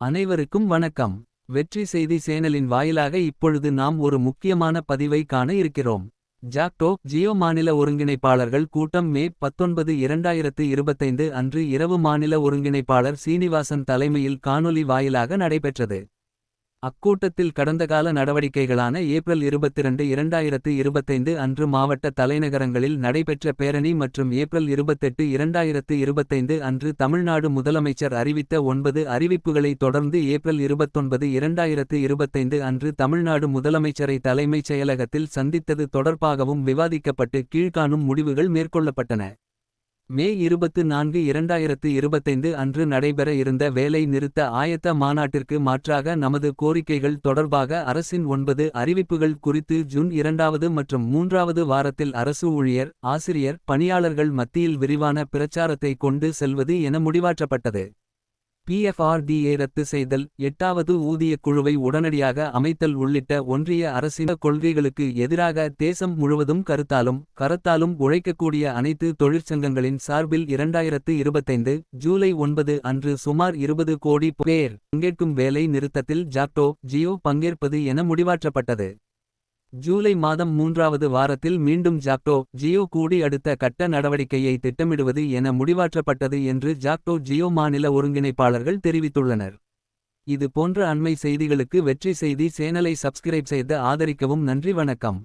அனைவருக்கும் வணக்கம். வெற்றி செய்தி சேனலின் வாயிலாக இப்பொழுது நாம் ஒரு முக்கியமான பதிவை காண இருக்கிறோம். ஜாக்டோ ஜியோ மாநில ஒருங்கிணைப்பாளர்கள் கூட்டம் மே 19 2025 அன்று இரவு மாநில ஒருங்கிணைப்பாளர் சீனிவாசன் தலைமையில் காணொலி வாயிலாக நடைபெற்றது. அக்கூட்டத்தில் கடந்தகால நடவடிக்கைகளான ஏப்ரல் 22 2025 அன்று மாவட்ட தலைநகரங்களில் நடைபெற்ற பேரணி மற்றும் ஏப்ரல் 28 2025 அன்று தமிழ்நாடு முதலமைச்சர் அறிவித்த ஒன்பது அறிவிப்புகளை தொடர்ந்து ஏப்ரல் 29 2025 அன்று தமிழ்நாடு முதலமைச்சரை தலைமைச் செயலகத்தில் சந்தித்தது தொடர்பாகவும் விவாதிக்கப்பட்டு கீழ்காணும் முடிவுகள் மேற்கொள்ளப்பட்டன. மே 24 2025 அன்று நடைபெற இருந்த வேலை நிறுத்த ஆயத்த மாநாட்டிற்கு மாற்றாக நமது கோரிக்கைகள் தொடர்பாக அரசின் ஒன்பது அறிவிப்புகள் குறித்து ஜூன் இரண்டாவது மற்றும் மூன்றாவது வாரத்தில் அரசு ஊழியர் ஆசிரியர் பணியாளர்கள் மத்தியில் விரிவான பிரச்சாரத்தை கொண்டு செல்வது என முடிவாற்றப்பட்டது. பிஎஃப்ஆர்டிஏ ரத்து செய்தல். எட்டாவது ஊதியக் குழுவை உடனடியாக அமைத்தல் உள்ளிட்ட ஒன்றிய அரசின் கொள்கைகளுக்கு எதிராக தேசம் முழுவதும் கருத்தாலும் கரத்தாலும் உழைக்கக்கூடிய அனைத்து தொழிற்சங்கங்களின் சார்பில் 2025 ஜூலை ஒன்பது அன்று சுமார் 20 கோடி பேர் பங்கேற்கும் வேலை நிறுத்தத்தில் ஜாக்டோ ஜியோ பங்கேற்பது என முடிவாற்றப்பட்டது. ஜூலை மாதம் மூன்றாவது வாரத்தில் மீண்டும் ஜாக்டோ ஜியோ கூடி அடுத்த கட்ட நடவடிக்கையை திட்டமிடுவது என முடிவாற்றப்பட்டது என்று ஜாக்டோ ஜியோ மாநில ஒருங்கிணைப்பாளர்கள் தெரிவித்துள்ளனர். இது போன்ற அண்மை செய்திகளுக்கு வெற்றி செய்தி சேனலை சப்ஸ்கிரைப் செய்து ஆதரிக்கவும் நன்றி வணக்கம்.